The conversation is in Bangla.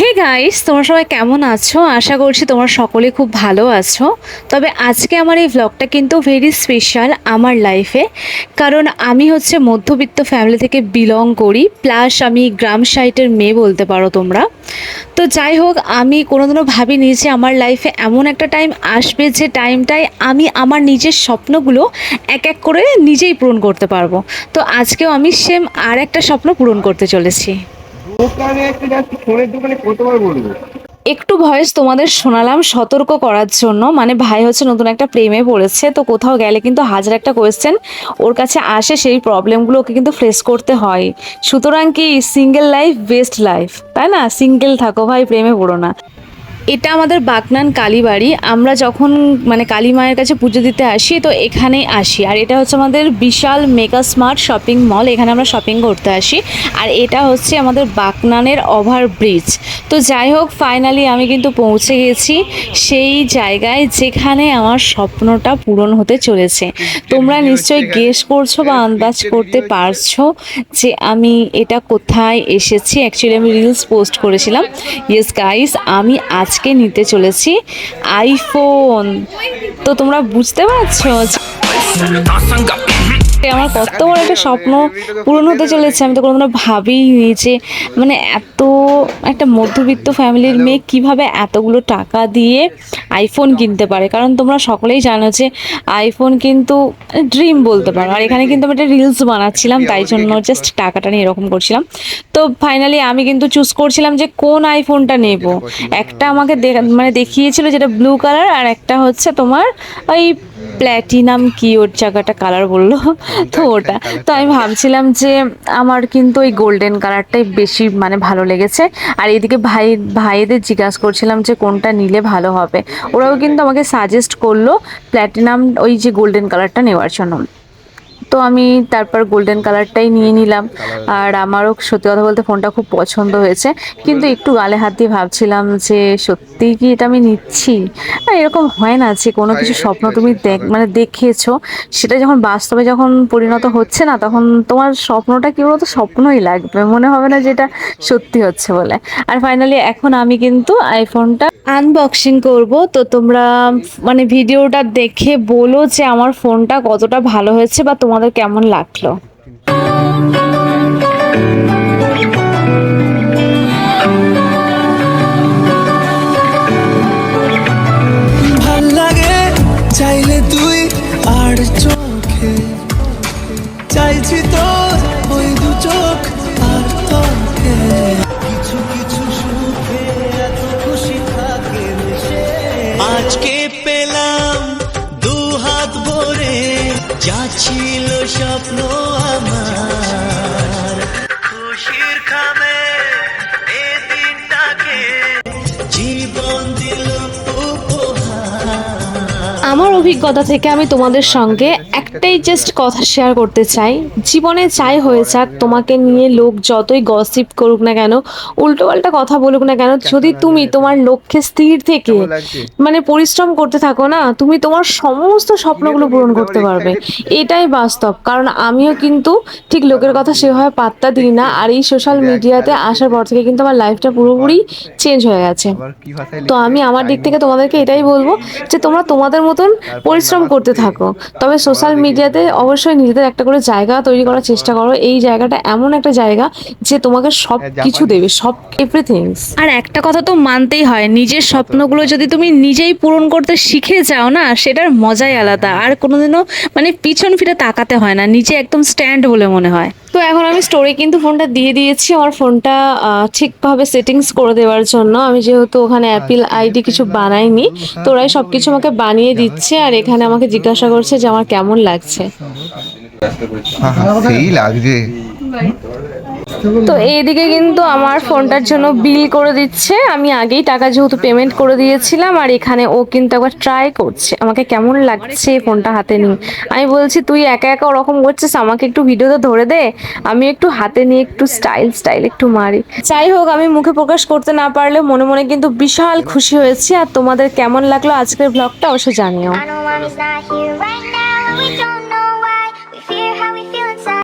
হে গাইস তোমরা সবাই কেমন আছো? আশা করছি তোমরা সকলে খুব ভালো আছো। তবে আজকে আমার এই ব্লগটা কিন্তু ভেরি স্পেশাল আমার লাইফে কারণ আমি হচ্ছে মধ্যবিত্ত ফ্যামিলি থেকে বিলং করি প্লাস আমি গ্রাম সাইটের মেয়ে বলতে পারো তোমরা। তো যাই হোক, আমি কোনোদিনও ভাবিনি যে আমার লাইফে এমন একটা টাইম আসবে যে টাইমটায় আমি আমার নিজের স্বপ্নগুলো এক এক করে নিজেই পূরণ করতে পারব। তো আজকেও আমি সেম আর একটা স্বপ্ন পূরণ করতে চলেছি। একটু ভয়েস তোমাদের শোনালাম, সতর্ক করার জন্য। মানে ভাই হচ্ছে নতুন একটা প্রেমে পড়েছে, তো কোথাও গেলে কিন্তু হাজার একটা কোয়েশ্চেন ওর কাছে আসে, সেই প্রবলেমগুলো ওকে কিন্তু ফেস করতে হয়। সুতরাং কি সিঙ্গেল লাইফ বেস্ট লাইফ তাই না? সিঙ্গেল থাকো ভাই, প্রেমে পড়ো না। এটা আমাদের বাগনান কালীবাড়ি। আমরা যখন মানে কালী মায়ের কাছে পুজো দিতে আসি, তো এখানেই আসি। আর এটা হচ্ছে আমাদের বিশাল মেগা স্মার্ট শপিং মল। এখানে আমরা শপিং করতে আসি। আর এটা হচ্ছে আমাদের বাগনানের ওভার ব্রিজ। তো যাই হোক, ফাইনালি আমি কিন্তু পৌঁছে গেছি সেই জায়গায় যেখানে আমার স্বপ্নটা পূরণ হতে চলেছে। তোমরা নিশ্চয়ই গেস করছ বা আন্দাজ করতে পারছ যে আমি এটা কোথায় এসেছি। অ্যাকচুয়ালি আমি রিলস পোস্ট করেছিলাম। ইয়েস গাইস আমি আজকে নিতে চলেছি আইফোন। তো তোমরা বুঝতে পারছ আমার কত বড় একটা স্বপ্ন পূরণ হতে চলেছে, আমি তো কোনোদিনও ভাবিনি যে মানে এত একটা মধ্যবিত্ত ফ্যামিলির মেয়ে কীভাবে এতগুলো টাকা দিয়ে আইফোন কিনতে পারে? কারণ তোমরা সকলেই জানো যে আইফোন কিন্তু ড্রিম বলতে পারো। আর এখানে কিন্তু আমি একটা রিলস বানাচ্ছিলাম তাই জন্য জাস্ট টাকাটা নিয়ে এরকম করছিলাম। তো ফাইনালি আমি কিন্তু চুজ করছিলাম যে কোন আইফোনটা নেব। একটা আমাকে দে- মানে দেখিয়েছিল যেটা ব্লু কালার আর একটা হচ্ছে তোমার ওই প্ল্যাটিনাম কি ওর জায়গাটা কালার বলল? তো ওটা তো আমি ভাবছিলাম যে আমার কিন্তু ওই গোল্ডেন কালারটাই বেশি মানে ভালো লেগেছে। আর এদিকে ভাই ভাইদের জিজ্ঞাসা করছিলাম যে কোনটা নিলে ভালো হবে। ওরাও কিন্তু আমাকে সাজেস্ট করল প্ল্যাটিনাম ওই যে গোল্ডেন কালারটা নেওয়ার জন্য। তো আমি তারপর গোল্ডেন কালারটাই নিয়ে নিলাম। আর আমারও সত্যি কথা বলতে ফোনটা খুব পছন্দ হয়েছে। কিন্তু একটু গালে হাত দিয়ে ভাবছিলাম যে সত্যিই কি এটা আমি নিচ্ছি? এরকম হয় না যে কোনো কিছু স্বপ্ন তুমি দেখ মানে দেখেছ। সেটা যখন বাস্তবে যখন পরিণত হচ্ছে না তখন তোমার স্বপ্নটা কি বলতো? স্বপ্নই লাগবে। মনে হবে না যেটা সত্যি হচ্ছে বলে। আর ফাইনালি এখন আমি কিন্তু আইফোনটা আনবক্সিং করব। তো তোমরা মানে ভিডিওটা দেখে বলো যে আমার ফোনটা কতটা ভালো হয়েছে বা তোমাদের কেমন লাগল। যা ছিল স্বপ্ন আমার। খুশির খামে এ দিনটাকে জীবন দিল উপহার। আমার অভিজ্ঞতা থেকে আমি তোমাদের সঙ্গে একটাই জাস্ট কথা শেয়ার করতে চাই। জীবনে চাই হয়ে যাক তোমাকে নিয়ে লোক যতই গসিপ করুক না কেন উল্টো পাল্টা কথা বলুক না কেন যদি তুমি তোমার লক্ষ্যে স্থির থেকে মানে পরিশ্রম করতে থাকো না তুমি তোমার সমস্ত স্বপ্নগুলো পূরণ করতে পারবে। এটাই বাস্তব। কারণ আমিও কিন্তু ঠিক লোকের কথা সেভাবে পাত্তা দিই না আর এই সোশ্যাল মিডিয়াতে আসার পর থেকে কিন্তু আমার লাইফটা পুরোপুরি চেঞ্জ হয়ে? গেছে। তো আমি আমার দিক থেকে তোমাদেরকে এটাই বলব যে তোমরা তোমাদের মতন পরিশ্রম করতে থাকো। তবে সোশ্যাল মিডিয়াতে অবশ্যই নিজেদের একটা করে জায়গা তৈরি করার চেষ্টা করো। এই জায়গাটা এমন একটা জায়গা যে তোমাকে সব কিছু দেবে সব এভরিথিংস আর একটা কথা তো মানতেই হয় নিজের স্বপ্নগুলো যদি তুমি নিজেই পূরণ করতে শিখে যাও না সেটার মজাই আলাদা। আর কোনোদিনও মানে পিছন ফিরে তাকাতে হয় না নিজে একদম স্ট্যান্ড বলে মনে হয়। তো এখন আমি স্টোরে কিন্তু ফোনটা দিয়ে দিয়েছি আমার ফোনটা ঠিকভাবে সেটিংস করে দেওয়ার জন্য আমি যেহেতু ওখানে অ্যাপেল আইডি কিছু বানাইনি তো ওরাই সব কিছু আমাকে বানিয়ে দিচ্ছে আর এখানে আমাকে জিজ্ঞাসা করছে যে আমার কেমন লাগছে সেই লাগছে তো এইদিকে কিন্তু আমার ফোনটার জন্য বিল করে দিচ্ছে। আমি আগেই টাকা যেহেতু পেমেন্ট করে দিয়েছিলাম আর এখানে ও কিন্তু একবার ট্রাই করছে। আমাকে কেমন লাগছে ফোনটা হাতে নিয়ে? আমি বলছি, তুই একা একা ওরকম করছিস, আমাকে একটু ভিডিওতে ধরে দে। আমি একটু হাতে নিয়ে একটু স্টাইল স্টাইল একটু মারি। যাই হোক, আমি মুখে প্রকাশ করতে না পারলে মনে মনে কিন্তু বিশাল খুশি হয়েছি। আর তোমাদের কেমন লাগল আজকের ব্লগটা অবশ্যই জানিও।